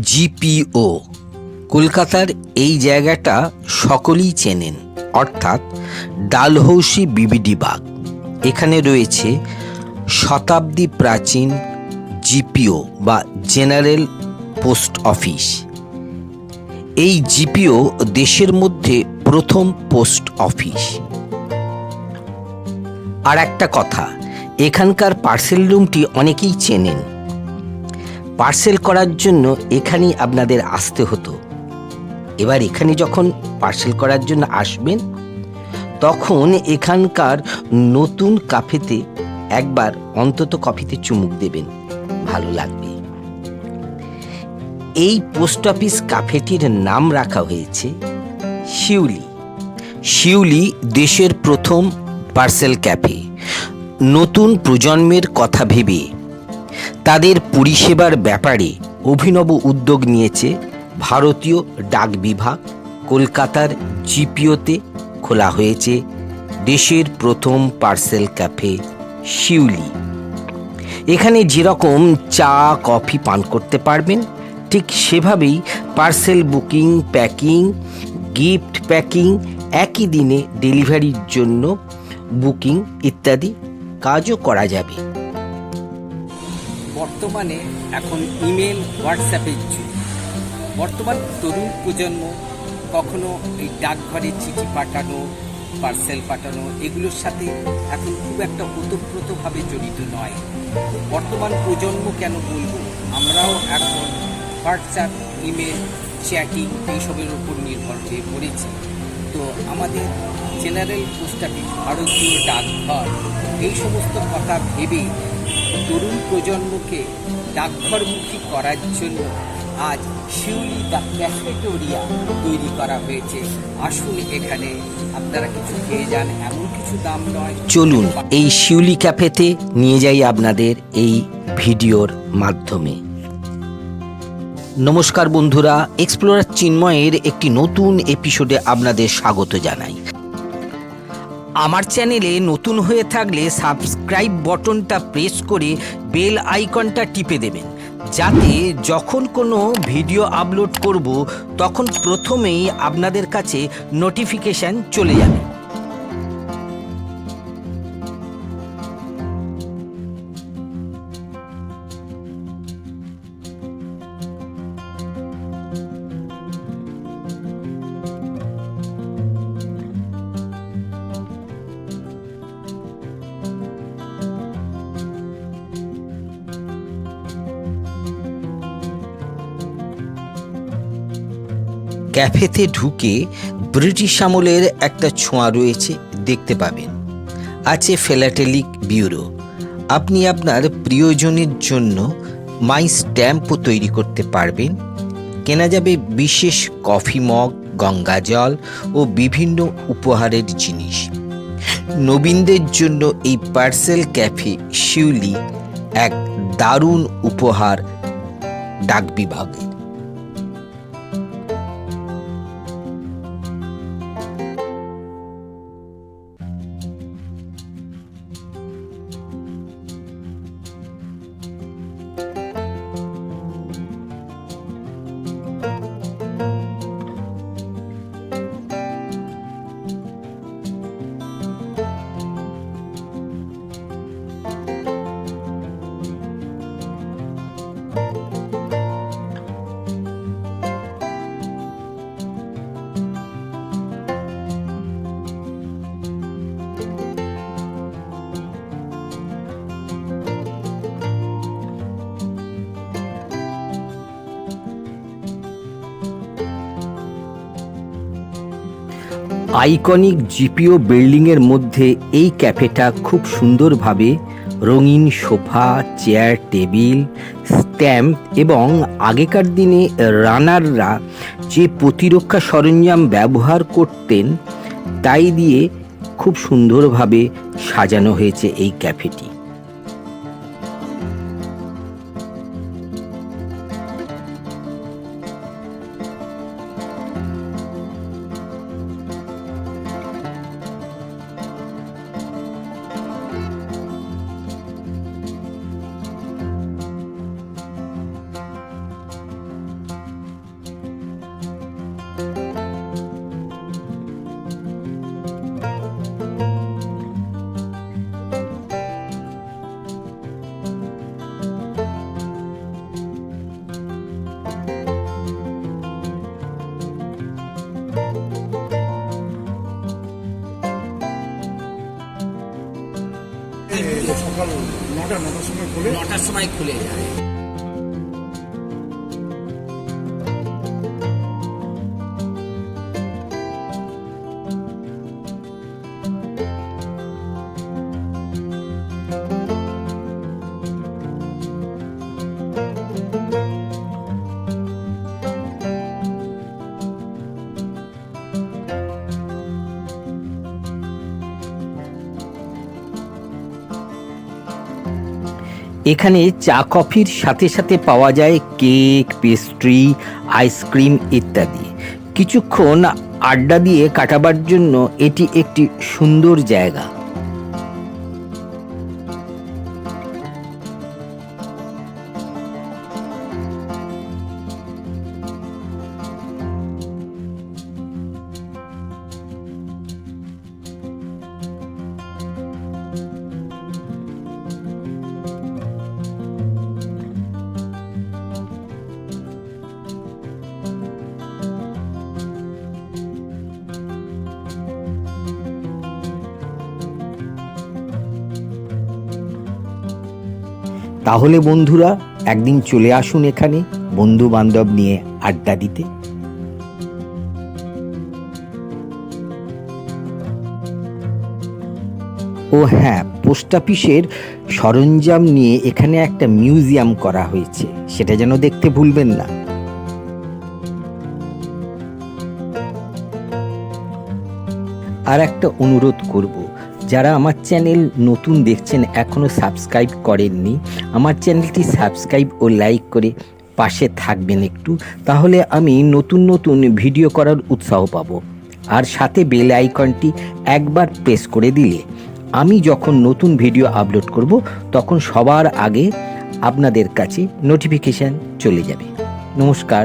GPU. কলকাতার এই জায়গাটা সকলেই চেনেন, অর্থাৎ ডালহৌসি বিবিডি বাগ। এখানে রয়েছে শতাব্দী প্রাচীন জিপিও বা জেনারেল পোস্ট অফিস। এই জিপিও দেশের মধ্যে প্রথম পোস্ট অফিস। আর একটা কথা, এখানকার পার্সেল রুমটি অনেকেই চেনেন পার্সেল করার জন্য এখানেই আপনাদের আসতে হতো। এবার এখানে যখন পার্সেল করার জন্য আসবেন, তখন এখানকার নতুন কাফেতে একবার অন্তত কফিতে চুমুক দেবেন। ভালো লাগবে। এই পোস্ট অফিস কাফেটির নাম রাখা হয়েছে শিউলি। শিউলি দেশের প্রথম পার্সেল ক্যাফে। নতুন প্রজন্মের কথা ভেবে তাদের পরিষেবার ব্যাপারে অভিনব উদ্যোগ নিয়েছে ভারতীয় ডাক বিভাগ। কলকাতার জিপিওতে খোলা হয়েছে দেশের প্রথম পার্সেল ক্যাফে, শিউলি। এখানে যেরকম চা, কফি পান করতে পারবেন, ঠিক সেভাবেই parcel booking, packing, gift packing, একই দিনে ডেলিভারির জন্য বুকিং ইত্যাদি কাজও করা যাবে। বর্তমানে এখন ইমেল হোয়াটসঅ্যাপের যুগ বর্তমান তরুণ প্রজন্ম কখনো এই ডাকঘরে চিঠি পাঠানো পার্সেল পাঠানো, এগুলোর সাথে এখন খুব একটা ওতপ্রোতভাবে জড়িত নয়। বর্তমান প্রজন্ম কেন বলব? আমরাও এখন হোয়াটসঅ্যাপ, ইমেল, চ্যাটিং এইসবের উপর নির্ভর হয়ে পড়েছি। তো আমাদের জেনারেল পোস্ট অফিস ভারতীয় ডাকঘর, এই সমস্ত কথা ভেবে তরুণ প্রজন্মকে ডাকঘরমুখী করার জন্য আজ শিউলি দ্য ক্যাফেটোরিয়া তৈরি করা হয়েছে। আসুন এখানে আপনারা কিছু খেয়ে যান, এমন কিছু দাম নয়। চলুন এই শিউলি ক্যাফেতে নিয়ে যাই আপনাদের এই ভিডিওর মাধ্যমে। নমস্কার বন্ধুরা, এক্সপ্লোরার চিন্ময়ের একটি নতুন এপিসোডে আপনাদের স্বাগত জানাই। আমার চ্যানেলে নতুন হয়ে থাকলে সাবস্ক্রাইব বটনটা প্রেস করে বেল আইকনটা টিপে দেবেন। যাতে যখন কোনো ভিডিও আপলোড করব, তখন প্রথমেই আপনাদের কাছে নোটিফিকেশান চলে যাবে। ক্যাফেতে ঢুকে ব্রিটিশ আমলের একটা ছোঁয়া রয়েছে, দেখতে পাবেন। আছে ফেলাটেলিক ব্যুরো। আপনি আপনার প্রিয়জনের জন্য মাই স্ট্যাম্পও তৈরি করতে পারবেন। কেনা যাবে বিশেষ কফি মগ, গঙ্গা জল ও বিভিন্ন উপহারের জিনিস। নবীনদের জন্য এই পার্সেল ক্যাফে শিউলি এক দারুণ উপহার ডাক বিভাগের আইকনিক জিপিও বিল্ডিংয়ের মধ্যে এই ক্যাফেটা খুব সুন্দরভাবে রঙিন সোফা, চেয়ার, টেবিল, স্ট্যাম্প এবং আগেকার দিনে রানাররা যে প্রতিরক্ষা সরঞ্জাম ব্যবহার করতেন, তাই দিয়ে খুব সুন্দরভাবে সাজানো হয়েছে এই ক্যাফেটি। সকাল নটা নটার সময় খোলে? নটার সময় খুলে যায়। এখানে চা, কফির সাথে সাথে পাওয়া যায় কেক, পেস্ট্রি, আইসক্রিম ইত্যাদি। কিছুক্ষণ আড্ডা দিয়ে কাটাবার জন্য এটি একটি সুন্দর জায়গা। তাহলে বন্ধুরা, একদিন চলে আসুন এখানে বন্ধু বান্ধব নিয়ে আড্ডা দিতে। ও হ্যাঁ পোস্ট অফিসের সরঞ্জাম নিয়ে এখানে একটা মিউজিয়াম করা হয়েছে, সেটা যেন দেখতে ভুলবেন না। আর একটা অনুরোধ করব যারা আমার চ্যানেল নতুন দেখছেন এখনও সাবস্ক্রাইব করেননি, আমার চ্যানেলটি সাবস্ক্রাইব ও লাইক করে পাশে থাকবেন একটু, তাহলে আমি নতুন নতুন ভিডিও করার উৎসাহ পাবো। আর সাথে বেল আইকনটি একবার প্রেস করে দিলে, আমি যখন নতুন ভিডিও আপলোড করব, তখন সবার আগে আপনাদের কাছে নোটিফিকেশান চলে যাবে। নমস্কার।